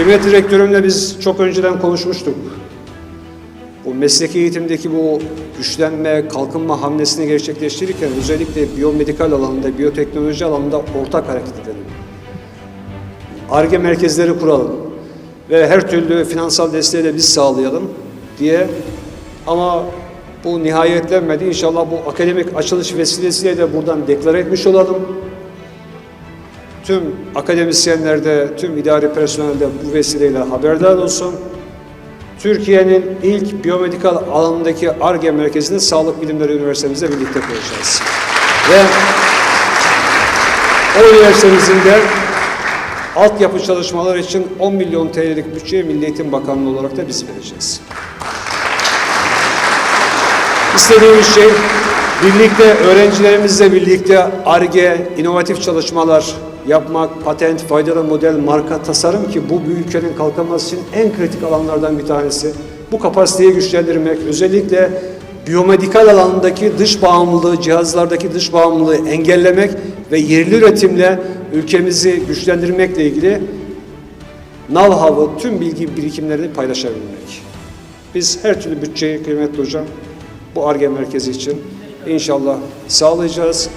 Kıymetli direktörümle biz çok önceden konuşmuştuk. Bu mesleki eğitimdeki bu güçlenme, kalkınma hamlesini gerçekleştirirken özellikle biyomedikal alanında, biyoteknoloji alanında ortak hareket edelim. ARGE merkezleri kuralım ve her türlü finansal desteği de biz sağlayalım diye ama bu nihayetlenmedi. İnşallah bu akademik açılış vesilesiyle de buradan deklare etmiş olalım. Tüm akademisyenler de, tüm idari personel de bu vesileyle haberdar olsun. Türkiye'nin ilk biyomedikal alanındaki ARGE merkezini Sağlık Bilimleri Üniversitemizle birlikte kuracağız. Ve o üniversitemizin de altyapı çalışmalar için 10 milyon TL'lik bütçeyi Milli Eğitim Bakanlığı olarak da biz vereceğiz. İstediğimiz şey birlikte öğrencilerimizle birlikte ARGE, inovatif çalışmalar yapmak, patent, faydalı model, marka, tasarım ki bu ülkenin kalkınması için en kritik alanlardan bir tanesi. Bu kapasiteyi güçlendirmek, özellikle biyomedikal alanındaki dış bağımlılığı, cihazlardaki dış bağımlılığı engellemek ve yerli üretimle ülkemizi güçlendirmekle ilgili know-how'ı, tüm bilgi birikimlerini paylaşabilmek. Biz her türlü bütçeyi kıymetli hocam bu ARGE merkezi için inşallah sağlayacağız.